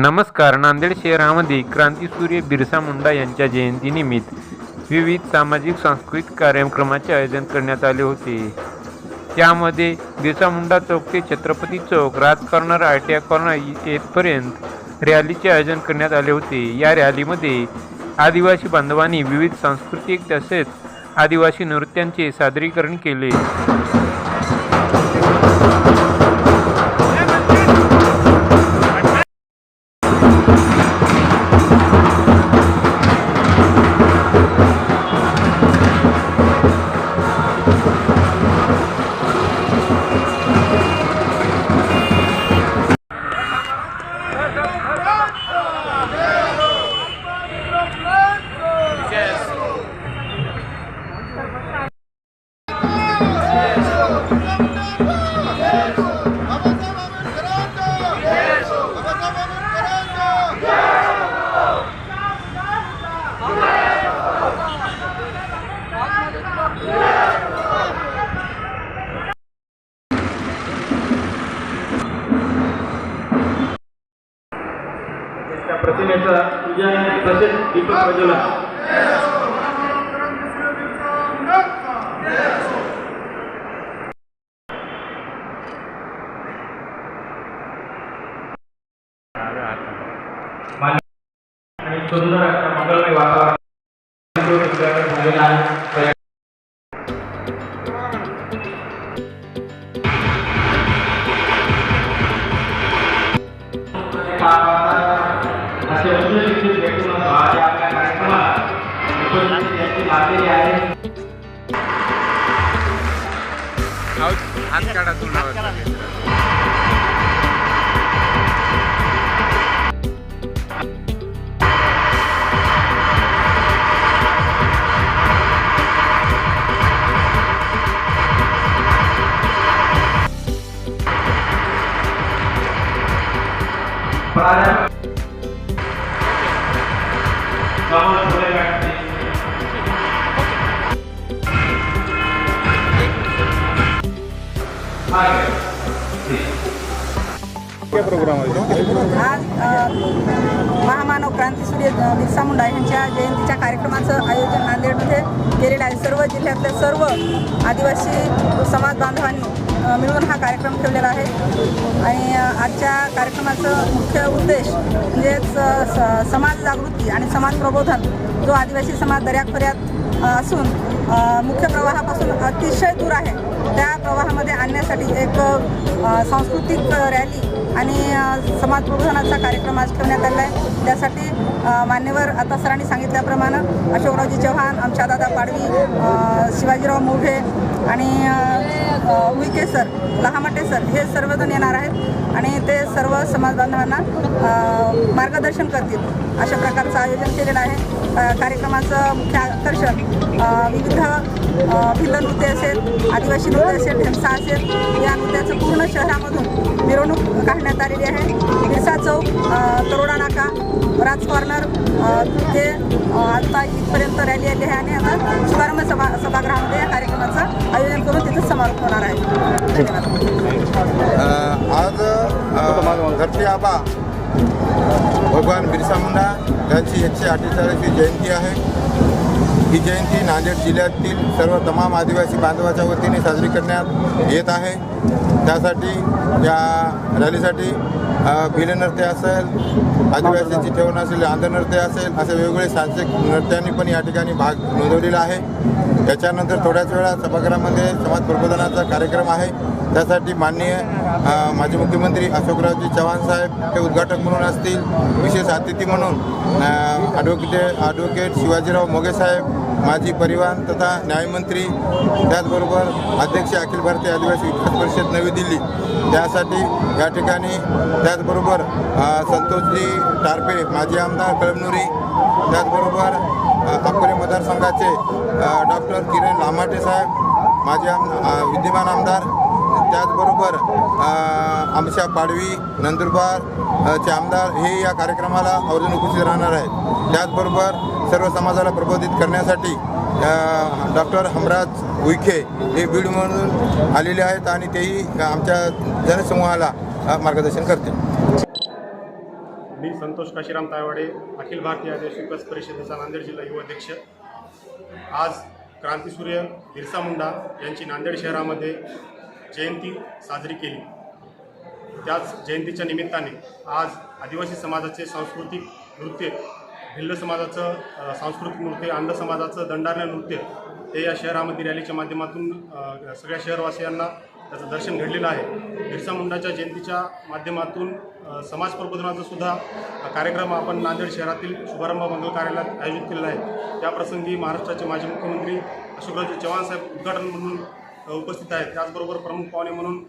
नमस्कार नांदेड शहरामध्ये क्रांतीसूर्य बिरसा मुंडा यांच्या जयंतीनिमित्त विविध सामाजिक सांस्कृतिक कार्यक्रमाचे आयोजन करण्यात आले होते. त्यामध्ये बिरसा मुंडा चौक ते छत्रपती चौक Raj corner I T I corner येथपर्यंत रॅलीचे आयोजन करण्यात आले होते. या रॅलीमध्ये आदिवासी बांधवांनी विविध सांस्कृतिक तसेच आदिवासी नृत्यांचे सादरीकरण केले. त्या प्रतिमेचा पूजा तसेच दीपक प्रज्वलन आणि सुंदर अशा मंगलमय वातावरण उपस्थित यांची लाभलेली आहे हात काढा तुला आज महामानव क्रांतीसूर्य बिरसा मुंडा यांच्या जयंतीच्या कार्यक्रमाचं आयोजन नांदेडमध्ये केलेलं आहे. सर्व जिल्ह्यातल्या सर्व आदिवासी समाज बांधवांनी मिळून हा कार्यक्रम ठेवलेला आहे. आणि आजच्या कार्यक्रमाचं मुख्य उद्देश म्हणजेच स- समाज जागृती आणि समाज प्रबोधन जो आदिवासी समाज दर्याखोऱ्यात असून मुख्य प्रवाह प्रवाहापासून अतिशय दूर आहे. त्या प्रवाहामध्ये आणण्यासाठी एक सांस्कृतिक रॅली आणि समाज प्रबोधनाचा कार्यक्रम आज ठेवण्यात आलेला आहे. त्यासाठी मान्यवर आता सरांनी सांगितल्याप्रमाणे अशोकरावजी चव्हाण आमच्या दादा पाडवी शिवाजीराव मोघे आणि उईके सर लहामटे सर हे सर्वजण येणार आहेत आणि ते सर्व समाज बांधवांना मार्गदर्शन करतील. अशा प्रकारचं आयोजन केलेलं आहे. कार्यक्रमाचं मुख्य आकर्षण विविध भिल्ल नृत्य असेल आदिवासी नृत्य असेल ढेमसा असेल या नृत्याचं पूर्ण शहरामधून मिरवणूक काढण्यात आलेली आहे. बिरसा चौक तरोडा नाका राज कॉर्नर ते आता इथपर्यंत रॅली आली आहे आणि आता शुभारंभ सभा सभागृहामध्ये या कार्यक्रमाचं आयोजन करून तिथं समारोप होणार आहे. आज अ, धरती आबा भगवान बिरसा मुंडा यांची एकशे अठ्ठेचाळीसची जयंती आहे. ही जयंती नांदेड जिल्ह्यातील सर्व तमाम आदिवासी बांधवाच्या वतीने साजरी करण्यात येत आहे. त्यासाठी या रॅलीसाठी अ, भिलनृत्य असेल आदिवासींची ठेवण असेल आंध्रनृत्य असेल असे वेगवेगळे सांस्कृतिक नृत्यांनी पण या ठिकाणी भाग नोंदवलेला आहे. त्याच्यानंतर थोड्याच वेळा सभागृहामध्ये समाज प्रबोधनाचा कार्यक्रम आहे. त्यासाठी माननीय माजी मुख्यमंत्री अशोकरावजी चव्हाण साहेब हे उद्घाटक म्हणून असतील. विशेष अतिथी म्हणून ॲडव्होकेट ॲडव्होकेट शिवाजीराव मोगे साहेब माजी परिवहन तथा न्यायमंत्री त्याचबरोबर अध्यक्ष अखिल भारतीय आदिवासी विकास परिषद नवी दिल्ली. त्यासाठी या ठिकाणी त्याचबरोबर संतोषजी टारपे माजी आमदार कळमनुरी त्याचबरोबर अकोले मतदारसंघाचे डॉक्टर किरण लामाटे साहेब माजी आम विद्यमान आमदार त्याचबरोबर आमच्या पाडवी नंदुरबार चे आमदार हे या कार्यक्रमाला आवर्जून उपस्थित राहणार आहेत. त्याचबरोबर सर्व समाजाला प्रबोधित करण्यासाठी डॉक्टर हमराज उईखे हे बीडमधून आलेले आहेत आणि तेही आमच्या जनसमूहाला मार्गदर्शन करतील. मी संतोष काशीराम तायवाडे अखिल भारतीय आदिवासी विकास परिषदेचा नांदेड जिल्हा युवा अध्यक्ष. आज क्रांतीसूर्य बिरसा मुंडा यांची नांदेड शहरामध्ये जयंती साजरी केली. त्याच जयंतीच्या निमित्ताने आज आदिवासी समाजाचे सांस्कृतिक नृत्य भिल्ल समाजाचं सांस्कृतिक नृत्य आंध समाजाचं दंडारण्य नृत्य ते या शहरामध्ये रॅलीच्या माध्यमातून सगळ्या शहरवासियांना त्याचं दर्शन घडलेलं आहे. बिरसा मुंडाच्या जयंतीच्या माध्यमातून समाज प्रबोधनाचा सुद्धा कार्यक्रम आपण नांदेड शहरातील शुभारंभ मंगल कार्यालयात आयोजित केलेला आहे. त्याप्रसंगी महाराष्ट्राचे माजी मुख्यमंत्री अशोकरावजी चव्हाण साहेब उद्घाटन म्हणून उपस्थित आहेत. त्याचबरोबर प्रमुख पाहुणे म्हणून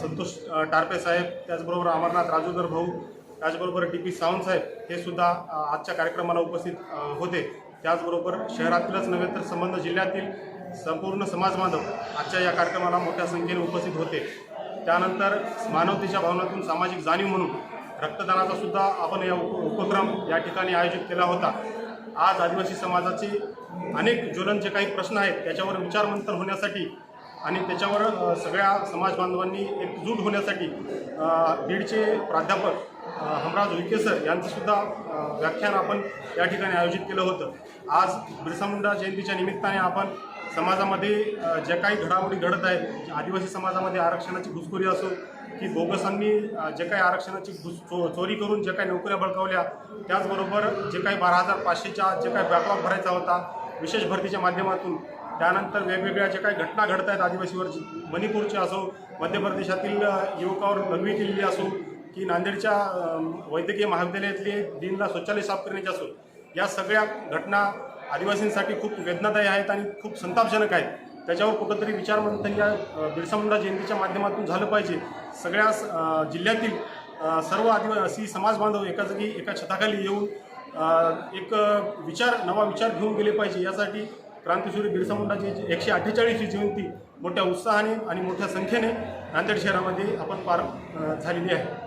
संतोष टारपे साहेब त्याचबरोबर अमरनाथ राजूदर भाऊ त्याचबरोबर डी पी सावंत साहेब हे सुद्धा आजच्या कार्यक्रमाला उपस्थित होते. त्याचबरोबर शहरातीलच नव्हे तर संबंध जिल्ह्यातील संपूर्ण समाज बांधव आजच्या या कार्यक्रमाला मोठ्या संख्येने उपस्थित होते. त्यानंतर मानवतेच्या भावनातून सामाजिक जाणीव म्हणून रक्तदानाचा सुद्धा आपण या उप उपक्रम या ठिकाणी आयोजित केला होता. आज आदिवासी समाजाचे अनेक ज्वलनचे काही प्रश्न आहेत त्याच्यावर विचारमंथन होण्यासाठी आणि त्याच्यावर सगळ्या समाज बांधवांनी एकजूट होण्यासाठी अ, बीडचे प्राध्यापक हमराज विखे सर यांचं सुद्धा व्याख्यान आपण या ठिकाणी आयोजित केलं होतं. आज बिरसा मुंडा जयंतीच्या निमित्ताने आपण समाजामध्ये ज्या काही घडामोडी घडत आहेत आदिवासी समाजामध्ये आरक्षणाची घुसखोरी असो की बोगसांनी जे काही आरक्षणाची घुस चो चोरी करून जे काही नोकऱ्या बळकावल्या त्याचबरोबर जे काही बारा हजार पाचशेच्या जे काही बॅकलॉग भरायचा होता विशेष भरतीच्या माध्यमातून त्यानंतर वेगवेगळ्या ज्या काही घटना घडत आहेत आदिवासीवर मणिपूरची असो मध्य प्रदेशातील युवकावर लघवी केलेली असो की नांदेडच्या वैद्यकीय महाविद्यालयातले दिनला शौचालय साफ करण्याची असो या सगळ्या घटना आदिवासींसाठी खूप वेदनादायी आहेत आणि खूप संतापजनक आहेत. त्याच्यावर कुठंतरी विचार मंथन या बिरसा मुंडा जयंतीच्या माध्यमातून झालं पाहिजे. सगळ्या जिल्ह्यातील सर्व आदिवासी समाज बांधव एका जागी एका छताखाली येऊन एक विचार नवा विचार घेऊन गेले पाहिजे. यासाठी क्रांतीसूर्य बिरसा मुंडाची एकशे अठ्ठेचाळीसची जयंती मोठ्या उत्साहाने आणि मोठ्या संख्येने नांदेड शहरामध्ये आपण पार झालेली आहे.